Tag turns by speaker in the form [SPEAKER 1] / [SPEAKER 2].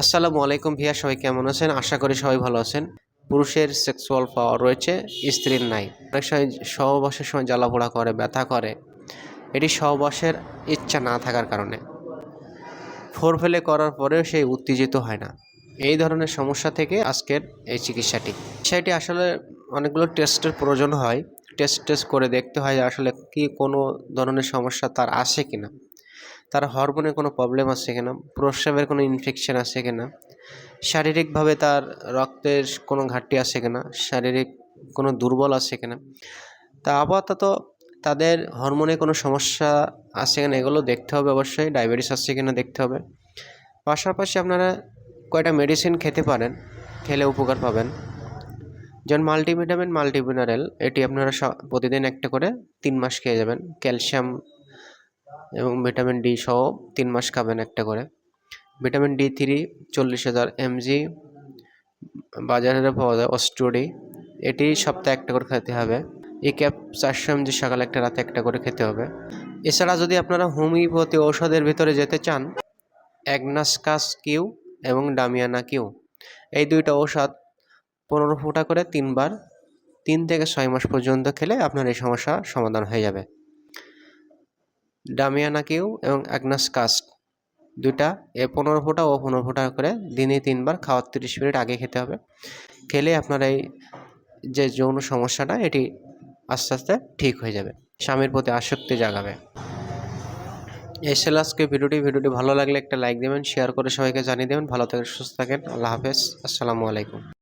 [SPEAKER 1] আসসালামু আলাইকুম ভিয়া, সবাই কেমন আছেন? আশা করি সবাই ভালো আছেন। পুরুষের সেক্সুয়াল পাওয়ার রয়েছে, স্ত্রীর নাই। অনেক সময় সহবাসের সময় জ্বালাপোড়া করে, ব্যথা করে। এটি সহবাসের ইচ্ছা না থাকার কারণে। ফোর ফেলে করার পরেও সেই উত্তেজিত হয় না। এই ধরনের সমস্যা থেকে আজকের এই চিকিৎসাটি। সেটি আসলে অনেকগুলো টেস্টের প্রয়োজন হয়। টেস্ট টেস্ট করে দেখতে হয় যে আসলে কি কোনো ধরনের সমস্যা তার আসে কিনা। তার হরমোনের কোনো প্রবলেম আছে কিনা? প্রস্রাবের কোনো ইনফেকশন আছে কিনা? শারীরিকভাবে তার রক্তের কোনো ঘাটতি আছে কিনা? শারীরিক কোনো দুর্বল আছে কিনা? তা আপাতত তাদের হরমোনে কোনো সমস্যা আছে কিনা এগুলো দেখতে হবে অবশ্যই। ডায়াবেটিস আছে কিনা দেখতে হবে। পাশাপাশি আপনারা কয়টা মেডিসিন খেতে পারেন, খেলে উপকার পাবেন। যেমন মাল্টিভিটামিন মাল্টিমিনারেল এটি আপনারা প্রতিদিন একটা করে তিন মাস খেয়ে যাবেন। ক্যালসিয়াম এবং ভিটামিন ডি সহ তিন মাস খাবেন একটা করে। ভিটামিন ডি থ্রি চল্লিশ হাজার এমজি, বাজারে পাওয়া যায় অস্ট্রোডি এটি সপ্তাহে একটা করে খেতে হবে। এই ক্যাপ চারশো এমজি সকালে একটা, রাতে একটা করে খেতে হবে। এছাড়া যদি আপনারা হোমিওপ্যাথি ঔষধের ভিতরে যেতে চান, অ্যাগনাসকাস কিউ এবং ডামিয়ানা কিউ, এই দুইটা ঔষধ পনেরো ফুটা করে তিনবার, তিন থেকে ছয় মাস পর্যন্ত খেলে আপনার এই সমস্যা সমাধান হয়ে যাবে। ডামিয়ানা কিউ এবং অ্যাগনাস কাস্ট দুইটা এ পনেরো ফোঁটা ও পনেরো ফোঁটা করে দিনে তিনবার খাওয়ার তিরিশ মিনিট আগে খেতে হবে। খেলে আপনার এই যে যৌন সমস্যাটা, এটি আস্তে আস্তে ঠিক হয়ে যাবে, স্বামীর প্রতি আসক্তি জাগাবে। এই আজকে ভিডিওটি। ভিডিওটি ভালো লাগলে একটা লাইক দেবেন, শেয়ার করে সবাইকে জানিয়ে দেবেন। ভালো থাকেন, সুস্থ থাকেন। আল্লাহ হাফেজ। আসসালামু আলাইকুম।